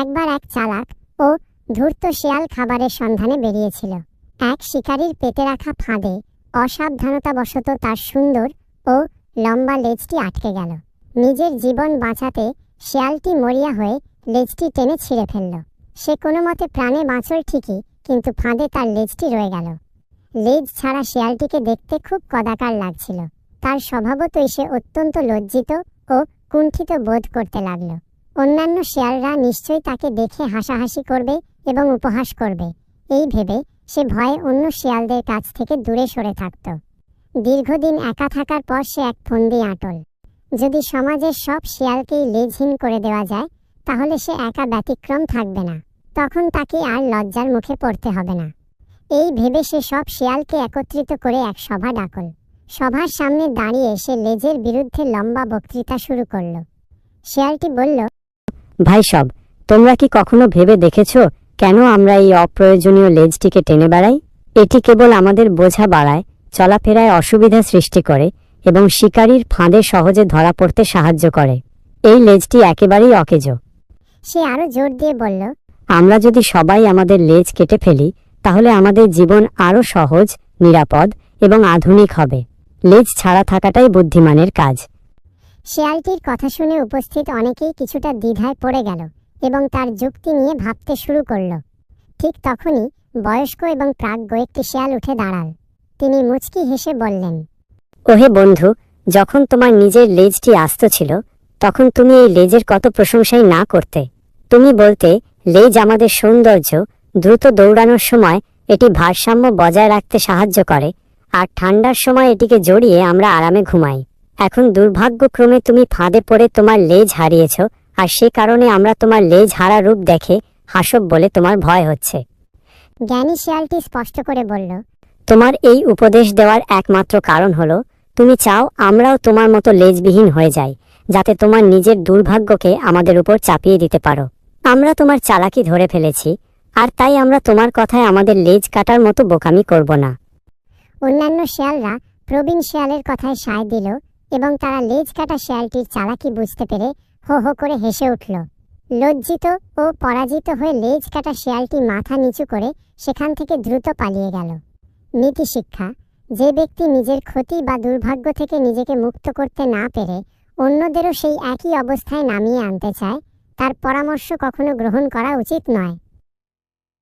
একবার এক চালাক ও ধূর্ত শিয়াল খাবারের সন্ধানে বেরিয়েছিল। এক শিকারীর পেটে রাখা ফাঁদে অসাবধানতাবশত তার সুন্দর ও লম্বা লেজটি আটকে গেল। নিজের জীবন বাঁচাতে শিয়ালটি মরিয়া হয়ে লেজটি টেনে ছিঁড়ে ফেলল। সে কোনো মতে প্রাণে বাঁচল ঠিকই, কিন্তু ফাঁদে তার লেজটি রয়ে গেল। লেজ ছাড়া শিয়ালটিকে দেখতে খুব কদাকার লাগছিল। তার স্বভাবতই সে অত্যন্ত লজ্জিত ও কুণ্ঠিত বোধ করতে লাগল। অন্যান্য শিয়ালরা নিশ্চয়ই তাকে দেখে হাসাহাসি করবে এবং উপহাস করবে। এই ভেবে সে ভয়ে অন্য শিয়ালদের কাছ থেকে দূরে সরে থাকত। দীর্ঘদিন একা থাকার পর সে এক ফন্দি আঁটল। যদি সমাজের সব শিয়ালকেই লেজহীন করে দেওয়া যায়, তাহলে সে একা ব্যতিক্রম থাকবে না। তখন তাকে আর লজ্জার মুখে পড়তে হবে না। এই ভেবে সে সব শিয়ালকে একত্রিত করে এক সভা ডাকল। সভার সামনে দাঁড়িয়ে সে লেজের বিরুদ্ধে লম্বা বক্তৃতা শুরু করল। শিয়ালটি বলল ভাই সব তোমরা কি কখনো ভেবে দেখেছ কেন আমরা এই অপ্রয়োজনীয় লেজটিকে টেনে বেড়াই? এটি কেবল আমাদের বোঝা বাড়ায় চলাফেরায় অসুবিধা সৃষ্টি করে এবং শিকারীর ফাঁদে সহজে ধরা পড়তে সাহায্য করে। এই লেজটি একেবারেই অকেজো। সে আরও জোর দিয়ে বলল আমরা যদি সবাই আমাদের লেজ কেটে ফেলি তাহলে আমাদের জীবন আরও সহজ নিরাপদ এবং আধুনিক হবে। লেজ ছাড়া থাকাটাই বুদ্ধিমানের কাজ। শিয়ালটির কথা শুনে উপস্থিত অনেকেই কিছুটা দ্বিধায় পড়ে গেল এবং তার যুক্তি নিয়ে ভাবতে শুরু করল। ঠিক তখনই বয়স্ক এবং প্রাজ্ঞ একটি শেয়াল উঠে দাঁড়াল। তিনি মুচকি হেসে বললেন, ওহে বন্ধু, যখন তোমার নিজের লেজটি আস্ত ছিল, তখন তুমি এই লেজের কত প্রশংসাই না করতে। তুমি বলতে, লেজ আমাদের সৌন্দর্য, দ্রুত দৌড়ানোর সময় এটি ভারসাম্য বজায় রাখতে সাহায্য করে, আর ঠান্ডার সময় এটিকে জড়িয়ে আমরা আরামে ঘুমাই। এখন দুর্ভাগ্যক্রমে তুমি ফাঁদে পড়ে তোমার লেজ হারিয়েছ আর সে কারণে আমরা তোমার লেজ হারা রূপ দেখে হাসব বলে তোমার ভয় হচ্ছে। জ্ঞানী শিয়ালটি স্পষ্ট করে বলল তোমার এই উপদেশ দেওয়ার একমাত্র কারণ হলো তুমি চাও আমরাও তোমার মতো লেজবিহীন হয়ে যাই যাতে তোমার নিজের দুর্ভাগ্যকে আমাদের উপর চাপিয়ে দিতে পারো। আমরা তোমার চালাকি ধরে ফেলেছি আর তাই আমরা তোমার কথায় আমাদের লেজ কাটার মতো বোকামি করব না। অন্যান্য শিয়ালরা প্রবীণ শিয়ালের কথায় সায় দিল এবং তারা লেজ কাটা শিয়ালটির চালাকি বুঝতে পেরে হো হো করে হেসে উঠল। লজ্জিত ও পরাজিত হয়ে লেজ কাটা শেয়ালটি মাথা নিচু করে সেখান থেকে দ্রুত পালিয়ে গেল। নীতি শিক্ষা, যে ব্যক্তি নিজের ক্ষতি বা দুর্ভাগ্য থেকে নিজেকে মুক্ত করতে না পেরে অন্যদেরও সেই একই অবস্থায় নামিয়ে আনতে চায়, তার পরামর্শ কখনো গ্রহণ করা উচিত নয়।